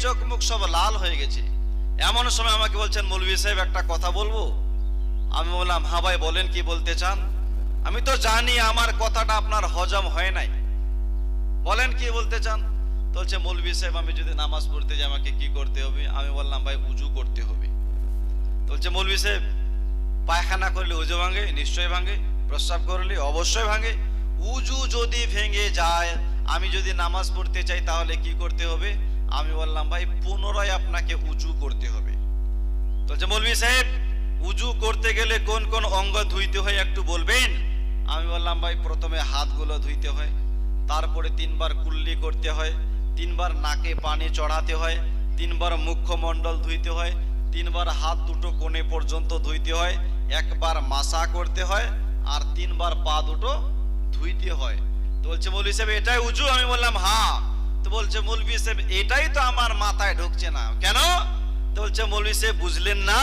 চোখ মুখ সব লাল হয়ে গেছে। এমন সময় আমাকে বলছেন, মৌলভী সাহেব, একটা কথা বলব? আমি বললাম হ্যাঁ ভাই, বলেন, কি বলতে চান? আমি তো জানি আমার কথাটা আপনার হজম হয় নাই। বলেন, কি বলতে চান? বলছে, মৌলভী সাহেব, আমি যদি নামাজ পড়তে যাই, আমাকে কি করতে হবে? আমি বললাম, ভাই, উজু করতে হবে। বলছে, মৌলভী সাহেব, পায়খানা করলে উজু ভাঙে, নিশ্চয়ই ভাঙে, প্রস্রাব করলে অবশ্যই ভাঙে। উজু যদি ভেঙে যায়, আমি যদি নামাজ পড়তে চাই, তাহলে কি করতে হবে? আমি বললাম, ভাই, পুনরায় আপনাকে উজু করতে হবে। তো মৌলভী সাহেব উজু করতে গেলে কোন কোন অঙ্গ ধুইতে হয় একটু বলবেন? আমি বললাম, ভাই, প্রথমে হাতগুলো ধুইতে হয়, তারপরে তিনবার কুল্লি করতে হয়, তিনবার নাকে পানি চড়াতে হয়, তিনবার মুখমণ্ডল ধুইতে হয়, তিনবার হাত দুটো কোণে পর্যন্ত ধুইতে হয়, একবার মাসা করতে হয়, আর তিনবার পা দুটো ধুইতে হয়। তো বলছে মৌলভী সাহেব, এটাই উজু আমি বললাম হ্যাঁ। তো বলছে, মৌলভী সাহেব, এটাই তো আমার মাথায় ঢুকছে না। কেন? তো বলছে, মৌলভী সাহেব, বুঝলেন না?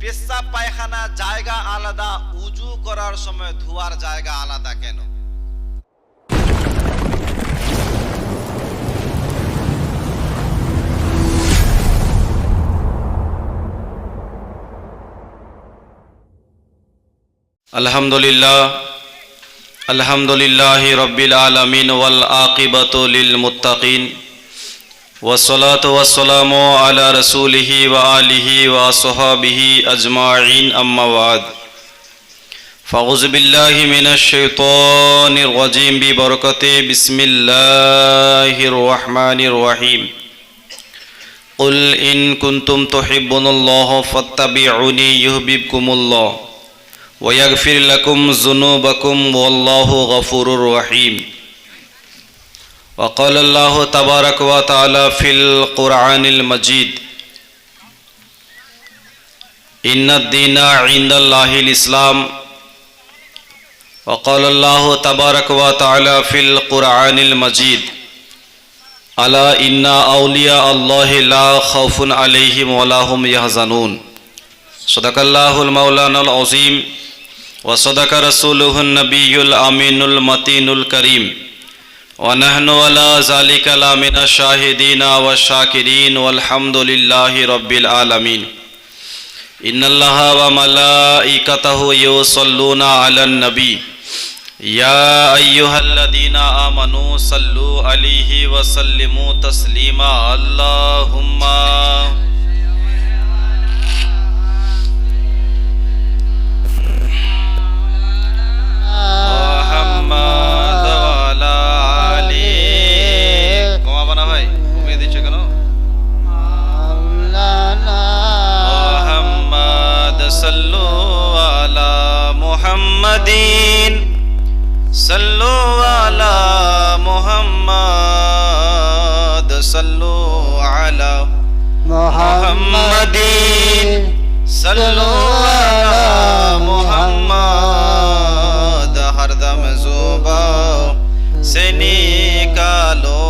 পেশাব, পায়খানা, জায়গা আলাদা, উজু করার সময় ধোয়ার জায়গা আলাদা কেন? আলহামদুলিল্লাহ الحمد للہ رب العالمین والعاقبۃ للمتقین وصلاۃ وسلم علی رسول و علیہ و صحابہ اجمعین اما بعد فاعوذ باللہ من الشیطان الرجیم ببرکت بسم اللہ الرحمن الرحیم قل ان کنتم تحبون اللہ فاتبعونی یحببکم اللہ ويغفر لكم ذنوبكم والله غفور رحيم وقال الله تبارك وتعالى في القرآن المجيد إن الدين عند الله الإسلام وقال الله تبارك وتعالى في القرآن المجيد ألا إن أولياء الله لا خوف عليهم ولا هم يحزنون صدق الله المولانا العظيم وصدق رسوله النبي الأمين المتين الكريم. ونحن على ذلك لمن الشاهدين والشاكرين والحمد لله رب العالمين. إن الله وملائكته يصلون على النبي. يا أيها الذين آمنوا صلوا عليه وسلموا تسليما. اللهم মোহাম্মদ আলী। কমাবো না ভাই কমিয়ে দিচ্ছ কেন? মোহাম্মদ সাল্লু আলা মুহাম্মাদিন। সাল্লু আলা মুহাম্মদ সাল্লু আলা মুহাম্মাদিন। সাল্লু আলা মুহাম্মদ। से निकालो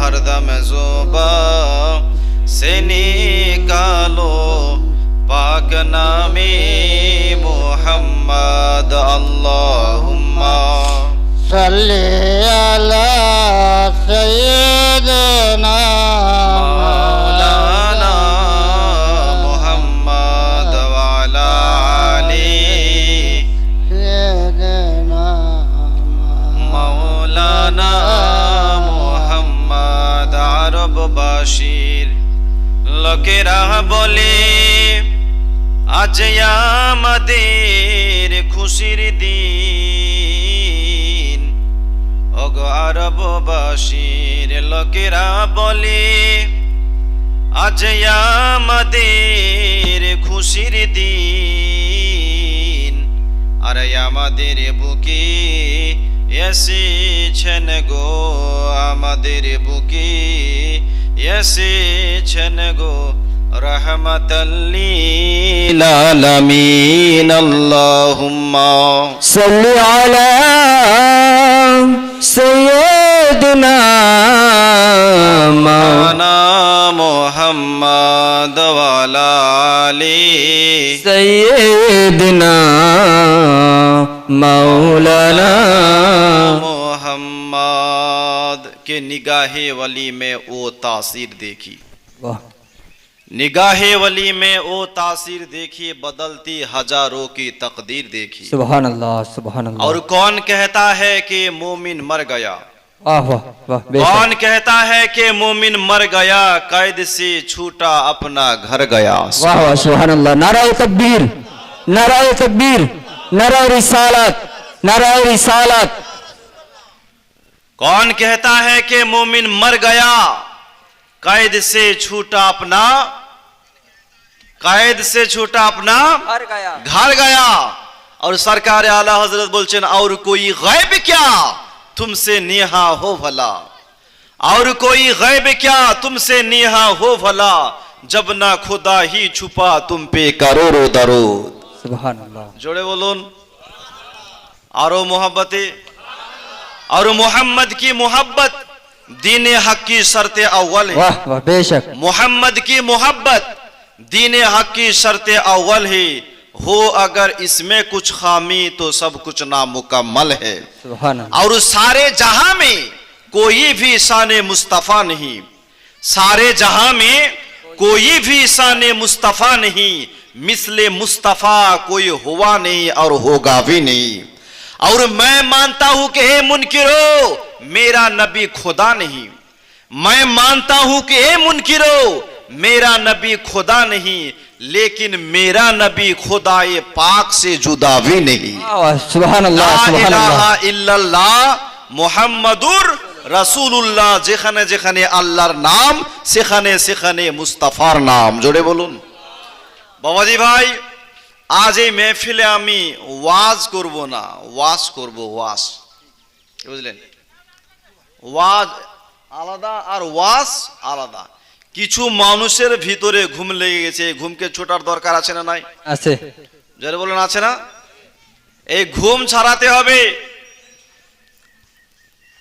हरदम जुबा से निकालो पाक नामे मोहम्मद अल्लाहुम्मा सल्ली अला सय्यदना লোকেরা বলে, আজ আমাদের খুশির দিন। অগ আরববাসীর লোকেরা বলে, আজ আমাদের খুশির দিন। আর আমাদের বুকে এসেছেন গো আমাদের বুকে এসেছেন গো রহমতলীলালমিন আল্লাহুম্মা সাল্লি আলা সাইয়্যিদিনা মাওলানা মুহাম্মদ ওয়ালা আলি সাইয়্যিদিনা মাওলানা মুহাম্মদ کہ نگاہِ ولی میں وہ تاثیر دیکھی۔ نگاہِ ولی میں وہ تاثیر دیکھی بدلتی ہجاروں کی تقدیر دیکھی۔ سبحان اللہ سبحان اللہ اور کون کہتا ہے کہ مومن مر گیا؟ کون کہتا ہے کہ مومن مر گیا؟ قید سے چھوٹا اپنا گھر گیا۔ سبحان اللہ نعرہ تکبیر نعرہ تکبیر نعرہ رسالت نعرہ رسالت۔ کون کہتا ہے کہ مومن مر گیا؟ قید سے چھوٹا اپنا قید سے چھوٹا اپنا گھر گیا۔ گھر گیا۔ اور سرکار اعلیٰ حضرت بلچن اور کوئی غیب کیا؟ تم سے نیہا ہو بھلا۔ اور کوئی غیب کیا؟ تم سے نیہا ہو بھلا۔ جب نہ خدا ہی چھپا تم پہ کرو رو درو سبحان اللہ۔ جوڑے بولون۔ آرو محبتیں۔ اور محمد کی محبت دین حق کی شرط اول ہے۔ واہ واہ بے شک۔ محمد کی محبت دین حق کی شرط اول ہے۔ ہو اگر اس میں کچھ خامی تو سب کچھ نامکمل ہے۔ اور سارے جہاں میں کوئی بھی شان مصطفیٰ نہیں۔ سارے جہاں میں کوئی بھی شان مصطفیٰ نہیں۔ مثل مصطفیٰ کوئی ہوا نہیں اور ہوگا بھی نہیں۔ اور میں مانتا ہوں کہ اے منکرو میرا نبی خدا نہیں۔ میں مانتا ہوں کہ اے منکرو میرا نبی خدا نہیں لیکن میرا نبی خدا پاک سے جدا بھی نہیں۔ سبحان اللہ سبحان اللہ۔ الا اللہ محمد رسول اللہ جخنے جخنے اللہ نام سخنے سخنے مصطفیٰ نام۔ جوڑے بولون بابا جی بھائی আজ এই মেহফিলে আমি ওয়াজ করব না ওয়াজ করব ওয়াজ। বুঝলেন? ওয়াজ আলাদা আর ওয়াজ আলাদা। কিছু মানুষের ভিতরে ঘুম লেগে গেছে ঘুমকে ছোটার দরকার আছে না নাই? আছে। যারা বলেন আছে না? এই ঘুম ছাড়াতে হবে।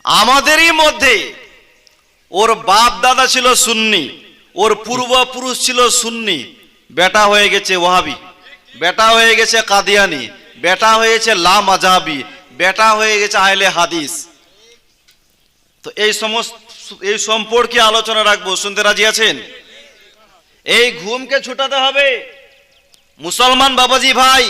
আমাদেরই মধ্যে ওর বাপ দাদা ছিল সুন্নি ওর পূর্বপুরুষ ছিল সুন্নি বেটা হয়ে গেছে ওহাবি বেটা হয়ে গেছে কাদিয়ানি, বেটা হয়েছে লা মাজাবি বেটা হয়ে গেছে আহলে হাদিস। তো এই সমস্ত, এই সম্পর্কে আলোচনা রাখব, শুনতে রাজি আছেন? এই ঘুমকে ছুটাতে হবে। মুসলমান বাবাজি ভাই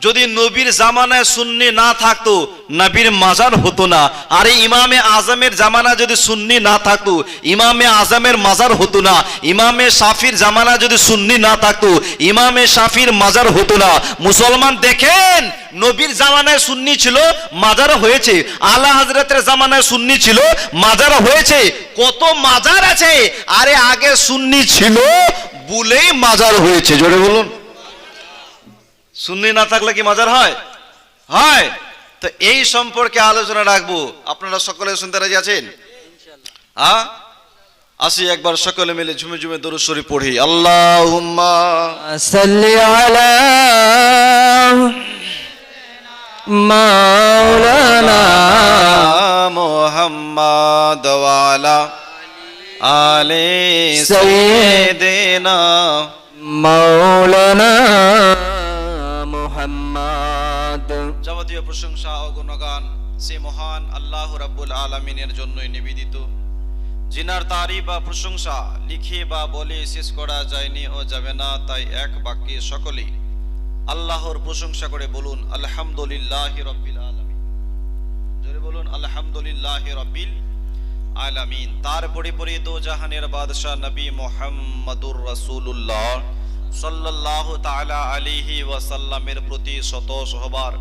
যদি নবীর জামানায় সুন্নি না থাকতো, নবীর মাজার হতো না। আরে ইমামে আজমের জামানা যদি সুন্নি না থাকতো, ইমামে আজমের মাজার হতো না। ইমামে সাফির জামানা যদি সুন্নি না থাকতো, ইমামে সাফির মাজার হতো না। মুসলমান দেখেন, নবীর জামানায় সুন্নি ছিল, মাজার হয়েছে। আলা হজরতের জামানায় সুন্নি ছিল, মাজার হয়েছে। কত মাজার আছে? আরে আগে সুন্নি ছিল, বলেই মাজার হয়েছে। জোরে বলুন। সুন্নি না থাকলে কি মাজার হয়? হয়। তো এই সম্পর্কে আলোচনা রাখব। আপনারা সকলে শুনতে রাজি আছেন? হ্যাঁ? আসি একবার সকলে মিলে ঝুমে ঝুমে দরুদ সরি পড়ি। আল্লাহুম্মা সাল্লি আলা মাওলানা মুহাম্মাদ ওয়া প্রশংসা ও গুণগান সে মহান আল্লাহ রাব্বুল আলমিনের জন্যই নিবেদিত। জিনার তারিফ বা প্রশংসা লিখে বা বলে শেষ করা যায়নি ও যাবে না, তাই এক বাক্যে সকলেই আল্লাহর প্রশংসা করে বলুন, আলহামদুলিল্লাহ রব্বিল আলামিন। জোরে বলুন, আলহামদুলিল্লাহ রব্বিল আলামিন। তার পরিপরি দো জাহানের বাদশাহ নবী মোহাম্মদুর রাসূলুল্লাহ সাল্লাল্লাহু তাআলা আলাইহি ওয়াসাল্লামের প্রতি শত সহবার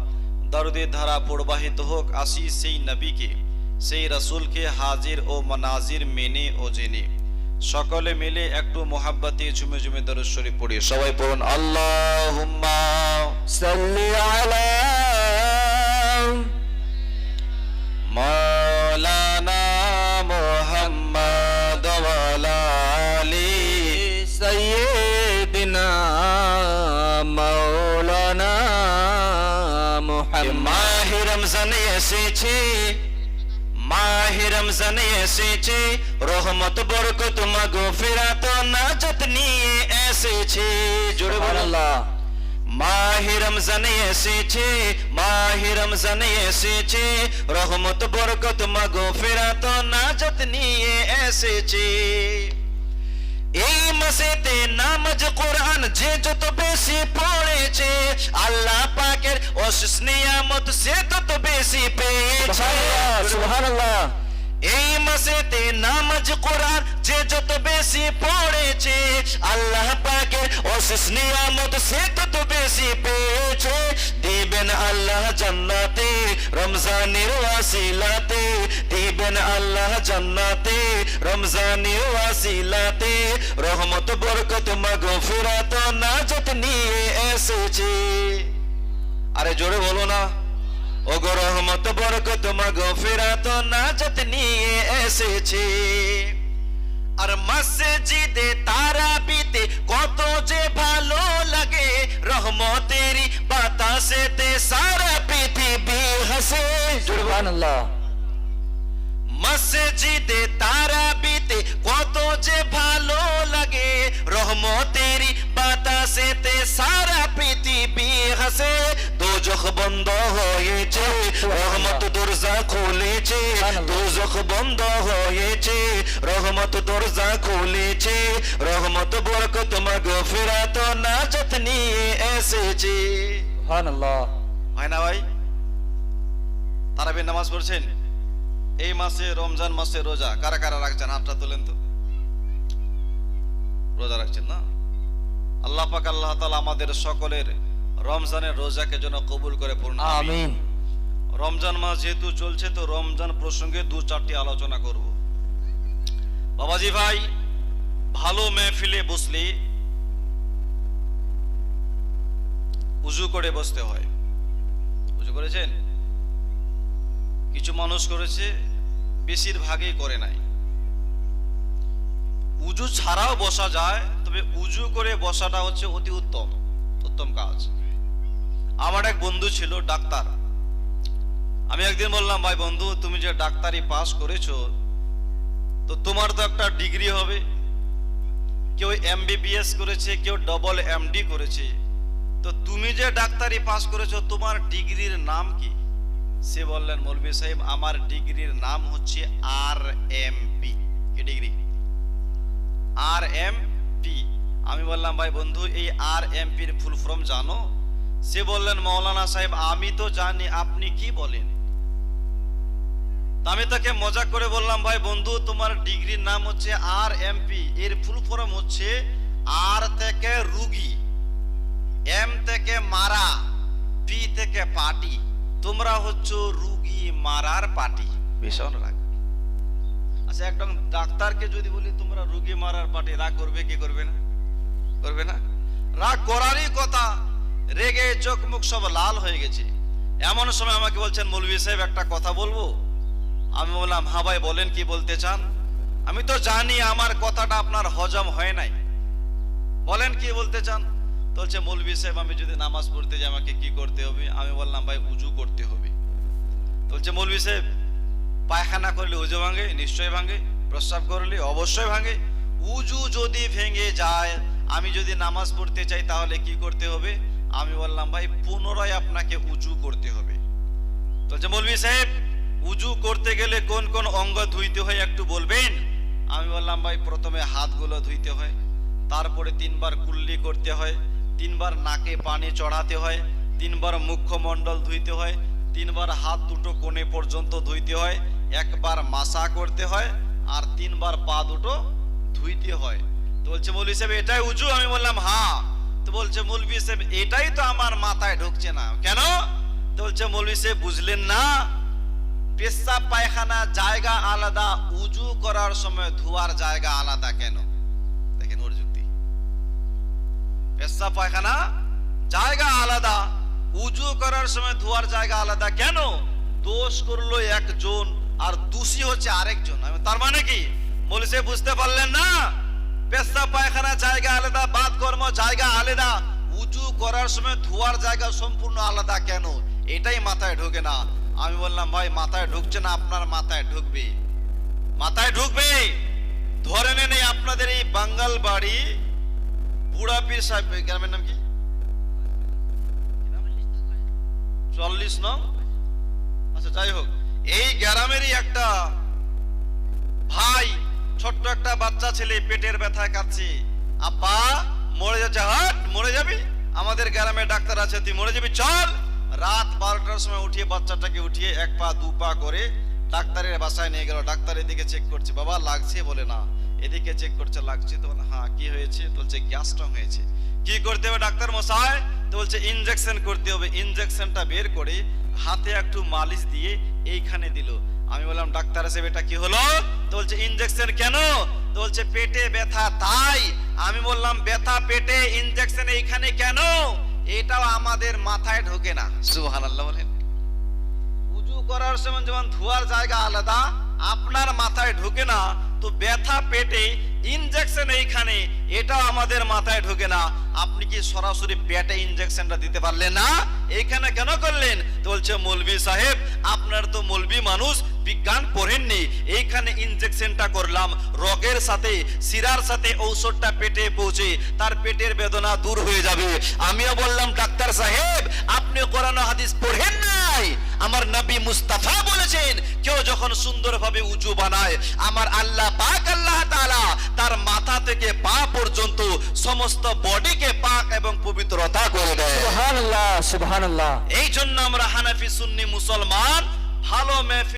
দরদের ধারা প্রবাহিত হোক, আসি সেই নবীকে। সেই রসুলকে হাজির ও মনাজির মেনে ও জেনে। সকলে মিলে একটু মোহাব্বতে ঝুমে ঝুমে দরদ পড়ে। সবাই পড়ুন আল্লাহ সাল্লি আলা রমজান এসেছে। রহমত বরকত মাগো ফেরাত নাজাত নিয়ে এসেছে। জোরে আল্লাহ মাহে রমজান এসেছে মাহে রমজান এসেছে। রহমত বরকত মাগো ফেরাত নাজাত নিয়ে এসেছে। এই মাসেতে নামাজ কোরআন যে যত বেশি পড়েছে আল্লাহ পাকের অশেষ নিয়ামত সে তত বেশি পেয়েছে। সুবহানাল্লাহ। এই মাসেতে নামাজ কোরআন যে যত বেশি পড়েছে, আল্লাহ পাকের অশেষ নিয়ামত সে তত বেশি পেয়েছে। দিবেন আল্লাহ জান্নাতে, রমজানের ওয়াসিলাতে। দিবেন আল্লাহ জান্নাতে, রমজানের ওয়াসিলাতে। রহমত, বরকত, মাগফিরাত, নাজাত নিয়ে এসেছে। আরে জোরে বলো না। ওগো রহমত বরকত মাগফিরাত নাজাত নিয়ে এসেছে। আর মসজিদে তারাবিতে কত যে ভালো লাগে রহমতেরই বাতাসেতে সারা পৃথিবী হাসে। সুবহানাল্লাহ। মসজিদে তারাবিতে কত যে ভালো লাগে রহমতেরই বাতাসেতে সারা পৃথিবী হাসে। দোজখ বন্ধ হয়েছে রহমত দরজা খুলেছে দোজখ বন্ধ হয়েছে রহমত দরজা খুলেছে রহমত বরকত মাগফিরাত নাজাত নিয়ে এসেছে। সুবহানাল্লাহ। হয় না ভাই? তারাবির নামাজ পড়ছেন? এই মাসে রমজান মাসে রোজা কারা কারা রাখছেন? হাতটা তোলেন তো। রোজা রাখছেন না? আল্লাহ পাক আল্লাহ তাআলা আমাদের সকলের রমজানের রোজাকে যেন কবুল করে পূর্ণ আমিন। রমজান মাস যেহেতু চলছে তো রমজান প্রসঙ্গে দু চারটি আলোচনা করব। বাবাজি ভাই ভালো মেহফিলে বসলে উজু করে বসতে হয়। উজু করেছেন? কিছু মানুষ করেছে বেশিরভাগই করে নাই। উজু ছাড়াও বসা যায় তবে উজু করে বসাটা হচ্ছে অতি উত্তম উত্তম কাজ। আমার এক বন্ধু ছিল ডাক্তার। আমি একদিন বললাম, ভাই বন্ধু, তুমি যে ডাক্তারি পাস করেছ, তো তোমার তো একটা ডিগ্রি হবে। কেউ এমবিবিএস করেছে, কেউ ডবল এমডি করেছে। তো তুমি যে ডাক্তারি পাস করেছ, তোমার ডিগ্রির নাম কি? সে বললেন, মৌলভী সাহেব, আমার ডিগ্রির নাম হচ্ছে আর এম পি কি ডিগ্রি? আর এম পি আমি বললাম, ভাই বন্ধু, এই আর এম পির ফুল ফর্ম জানো? সে বললেন, মৌলানা সাহেব, আমি তো জানি, আপনি কি বলেন? আমি তাকে মজা করে বললাম, ভাই বন্ধু, তোমার ডিগ্রির নাম হচ্ছে আর এমপি এর ফুল ফর্ম হচ্ছে আর থেকে রুগী এম থেকে মারা পি থেকে পার্টি। তোমরা হচ্ছে রুগী মারার পার্টি। ভীষণ রাগ। আচ্ছা একদম ডাক্তারকে যদি বলি, তোমরা রুগী মারার পার্টি, রাগ করবে কি করবে না? করবে না? রাগ করারই কথা। রেগে চোখ মুখ সব লাল হয়ে গেছে। এমন সময় আমাকে বলছেন, মৌলভী সাহেব, একটা কথা বলব? আমি বললাম হ্যাঁ ভাই, বলেন, কি বলতে চান? আমি তো জানি আমার কথাটা আপনার হজম হয় নাই। বলেন, কি বলতে চান? বলছে, মৌলভী সাহেব, আমি যদি নামাজ পড়তে যাই, আমাকে কি করতে হবে? আমি বললাম, ভাই, উজু করতে হবে। বলছে, মৌলভী সাহেব, পায়খানা করলে উজু ভাঙে নিশ্চয় ভাঙে, প্রস্রাব করলে অবশ্যই ভাঙে। উজু যদি ভেঙে যায়, আমি যদি নামাজ পড়তে চাই, তাহলে কি করতে হবে? আমি বললাম, ভাই, পুনরায় আপনাকে উজু করতে হবে। তো বলছে মৌলভী সাহেব, উজু করতে গেলে কোন কোন অঙ্গ ধুইতে হয় একটু বলবেন? আমি বললাম, ভাই, প্রথমে হাতগুলো ধুইতে হয়, তারপরে তিনবার কুল্লি করতে হয়, তিনবার নাকে পানি চড়াতে হয়, তিনবার মুখমণ্ডল ধুইতে হয়, তিনবার হাত দুটো কোণে পর্যন্ত ধুইতে হয়, একবার মাসা করতে হয়, আর তিনবার পা দুটো ধুইতে হয়। তো বলছে মৌলভী সাহেব, এটাই উজু? আমি বললাম হ্যাঁ। তো বলছে, মৌলভী সাহেব, এটাই তো আমার মাথায় ঢুকছে না। কেন? তো বলছে, মৌলভী সাহেব, বুঝলেন না? পেশাব, পায়খানা, জায়গা আলাদা, উজু করার সময় ধোয়ার জায়গা আলাদা কেন? দেখেন ওর যুক্তি পেশাব, পায়খানা, জায়গা আলাদা, উজু করার সময় ধোয়ার জায়গা আলাদা কেন? দোষ করল একজন আর দোষী হচ্ছে আরেকজন। তার মানে কি? বলেছে বুঝতে পারলেন না? পেশাব পায়খানা জায়গা আলাদা বাদ কর্ম জায়গা আলাদা। উজু করার সময় ধোয়ার জায়গা সম্পূর্ণ আলাদা কেন? এটাই মাথায় ঢোকে না। আমি বললাম, ভাই, মাথায় ঢুকছে না, আপনার মাথায় ঢুকবে। মাথায় ঢুকবে? ধরে নেন এই আপনাদের এই বাঙ্গাল বাড়ি, বুড়া পীর সাহেব গ্রামের নাম কি? চল্লিশ নং? আচ্ছা যাই হোক। এই গ্রামেরই একটা ভাই ছোট্ট একটা বাচ্চা ছেলে পেটের ব্যথায় কাঁদছে। আপা মরে যাচ্ছে হাট মরে যাবি? আমাদের গ্রামে ডাক্তার আছে, তুই মরে যাবি, চল। রাত বারোটার সময় উঠিয়ে বাচ্চাটাকে উঠিয়ে এক পা, দু পা করে ডাক্তারের বাসায় নিয়ে গেল। ডাক্তার এদিকে চেক করছে, বাবা, লাগছে বলে না। এদিকে চেক করছে, লাগছে তো হ্যাঁ কি হয়েছে? বলছে, গ্যাস স্ট্রং হয়েছে। কি করতে হবে ডাক্তার মশাই? তো বলছে, ইনজেকশন করতে হবে। ইনজেকশনটা বের করে হাতে একটু মালিশ দিয়ে এইখানে দিল। আমি বললাম, ডাক্তার সাহেব, এটা কি হলো? তো বলছে ইনজেকশন কেন? তো বলছে, পেটে ব্যথা, তাই। আমি বললাম, ব্যথা পেটে ইনজেকশন এইখানে কেন? এটাও আমাদের মাথায় ঢোকে না। সুবহানাল্লাহ বলেন। উজু করার সময় যেমন ধোয়ার জায়গা আলাদা, আপনার মাথায় ঢোকে না, তো ব্যথা পেটে ইনজেকশন এইখানে, এটাও আমাদের মাথায় ঢোকে না। আপনি কি সরাসরি পেটে ইনজেকশনটা দিতে পারলেন না? এইখানে কেন করলেন? তো বলছে মৌলবি সাহেব, আপনার তো মৌলবি মানুষ বিজ্ঞান পড়েননি। এইখানে ইনজেকশনটা করলাম। রগের সাথে শিরার সাথে ঔষধটা পেটে পৌঁছে তার পেটের বেদনা দূর হয়ে যাবে। আমিও বললাম ডাক্তার সাহেব আপনি কোরআন হাদিস পড়েন নাই? আমার নবী মুস্তাফা বলেছেন কেউ যখন সুন্দরভাবে উঁচু বানায় আমার আল্লাহ পাক আল্লাহ তাআলা তার মাথা থেকে পা পর্যন্ত সমস্ত বডিকে পাক এবং পবিত্রতা করে দেয়। সুবহানাল্লাহ সুবহানাল্লাহ। এই জন্য আমরা হানাফি সুন্নি মুসলমান ভালো মেহফিল